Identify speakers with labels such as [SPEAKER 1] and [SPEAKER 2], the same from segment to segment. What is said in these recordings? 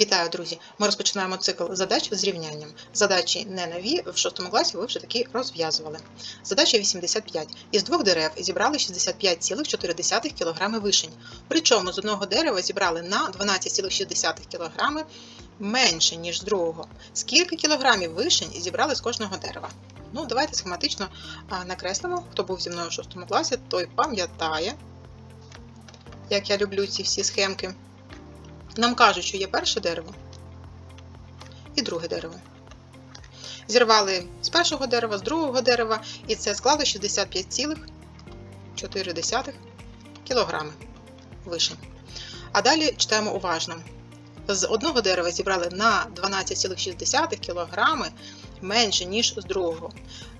[SPEAKER 1] Вітаю, друзі! Ми розпочинаємо цикл задач з рівнянням. Задачі не нові, в 6 класі ви вже такі розв'язували. Задача 85. Із двох дерев зібрали 65,4 кг вишень. Причому з одного дерева зібрали на 12,6 кг менше, ніж з другого. Скільки кілограмів вишень зібрали з кожного дерева? Ну, давайте схематично накреслимо. Хто був зі мною в 6 класі, той пам'ятає, як я люблю ці всі схемки. Нам кажуть, що є перше дерево і друге дерево. Зірвали з першого дерева, з другого дерева, і це склало 65,4 кг вишень. А далі читаємо уважно. З одного дерева зібрали на 12,6 кг менше, ніж з другого.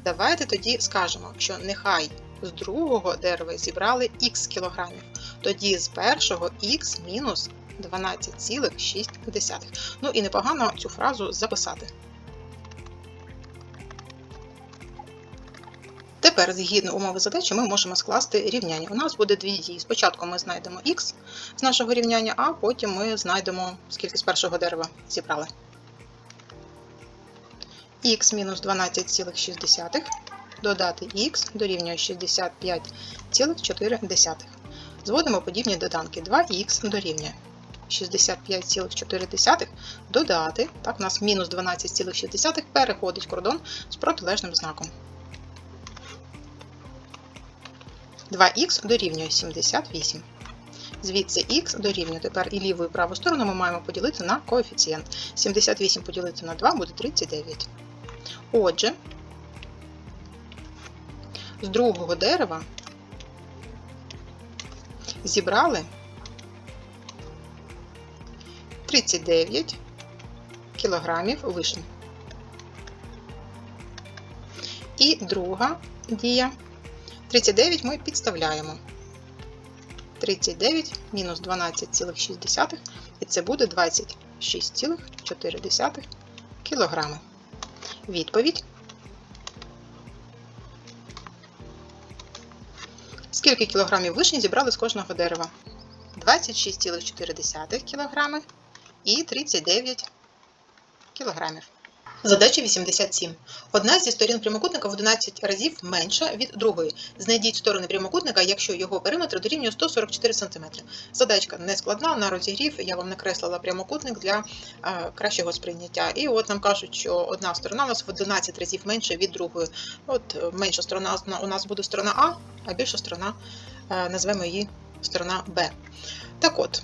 [SPEAKER 1] Давайте тоді скажемо, що нехай з другого дерева зібрали х кілограмів, тоді з першого х мінус 12,6. Ну і непогано цю фразу записати. Тепер, згідно умови задачі, ми можемо скласти рівняння. У нас буде дві дії. Спочатку ми знайдемо х з нашого рівняння, а потім ми знайдемо, скільки з першого дерева зібрали. х мінус 12,6 додати х дорівнює 65,4. Зводимо подібні доданки. 2х дорівнює 65,4 додати, так, у нас мінус 12,6 переходить кордон з протилежним знаком. 2х дорівнює 78. Звідси х дорівнює тепер і ліву і праву сторону ми маємо поділити на коефіцієнт. 78 поділити на 2 буде 39. Отже, з другого дерева зібрали 39 кілограмів вишень. І друга дія. 39 ми підставляємо. 39 мінус 12,6, і це буде 26,4 кілограми. Відповідь. Скільки кілограмів вишні зібрали з кожного дерева? 26,4 кілограми і 39 кілограмів. Задача 87. Одна зі сторін прямокутника в 11 разів менша від другої. Знайдіть сторони прямокутника, якщо його периметр дорівнює 144 см. Задачка не складна, на розігрів я вам накреслила прямокутник для кращого сприйняття. І от нам кажуть, що одна сторона у нас в 11 разів менша від другої. От е, менша сторона у нас буде сторона А, а більша сторона, е, назвемо її сторона Б. Так от,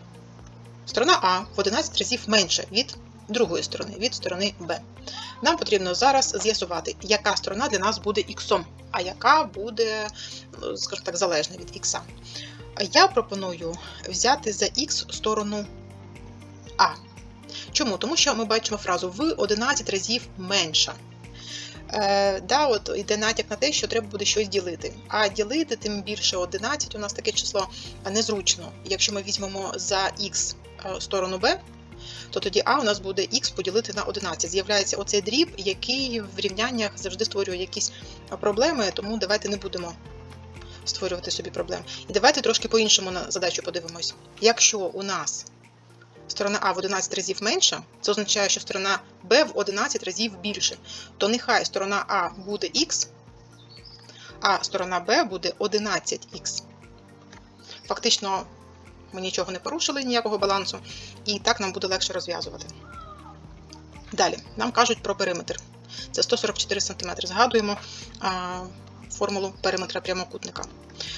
[SPEAKER 1] сторона А в 11 разів менша від другої сторони, від сторони Б. Нам потрібно зараз з'ясувати, яка сторона для нас буде х, а яка буде, ну, скажімо так, залежна від х. Я пропоную взяти за х сторону А. Чому? Тому що ми бачимо фразу в 11 разів менша. Е, да, от Йде натяк на те, що треба буде щось ділити. А ділити, тим більше 11, у нас таке число незручно. Якщо ми візьмемо за х сторону b, то тоді А у нас буде х поділити на 11. З'являється оцей дріб, який в рівняннях завжди створює якісь проблеми, тому давайте не будемо створювати собі проблем. І давайте трошки по-іншому на задачу подивимось. Якщо у нас сторона А в 11 разів менша, це означає, що сторона Б в 11 разів більше, то нехай сторона А буде х, а сторона Б буде 11х. Фактично, ми нічого не порушили, ніякого балансу, і так нам буде легше розв'язувати. Далі, нам кажуть про периметр. Це 144 см. Згадуємо а, формулу периметра прямокутника.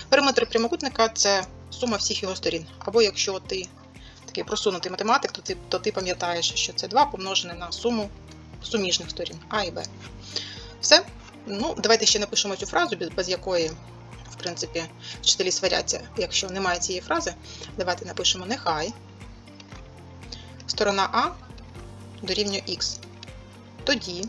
[SPEAKER 1] Периметр прямокутника це сума всіх його сторін. Або якщо ти такий просунутий математик, то ти то ти пам'ятаєш, що це 2 помножене на суму суміжних сторін А і Б. Все. Ну, Давайте ще напишемо цю фразу, без, якої в принципі, вчителі сваряться, якщо немає цієї фрази, давайте напишемо нехай. Сторона А дорівнює х. Тоді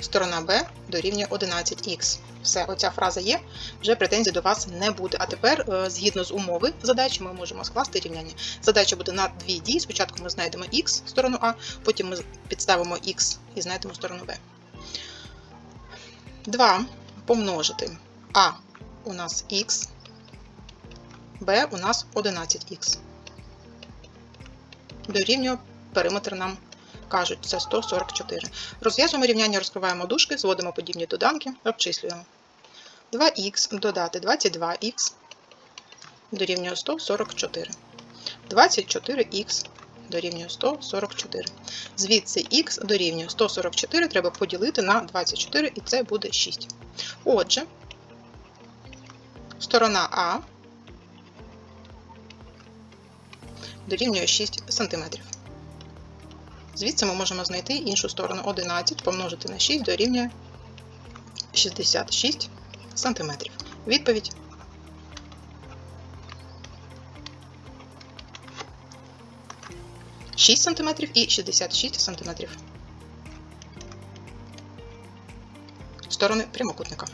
[SPEAKER 1] сторона Б дорівнює 11х. Все, оця фраза є, вже претензій до вас не буде. А тепер, е, згідно з умови задачі, ми можемо скласти рівняння. Задача буде на дві дії. Спочатку ми знайдемо х сторону А, потім ми підставимо х і знайдемо сторону Б. 2 помножити А у нас х, b у нас 11х. Дорівнює периметр нам кажуть, це 144. Розв'язуємо рівняння, розкриваємо дужки, зводимо подібні доданки, обчислюємо. 2х додати 22х дорівнює 144. 24х дорівнює 144. Звідси х дорівнює 144 треба поділити на 24, і це буде 6. Отже, сторона А дорівнює 6 см. Звідси ми можемо знайти іншу сторону 11 помножити на 6 дорівнює 66 см. Відповідь. Шість сантиметрів і 66 сантиметрів. Сторони прямокутника.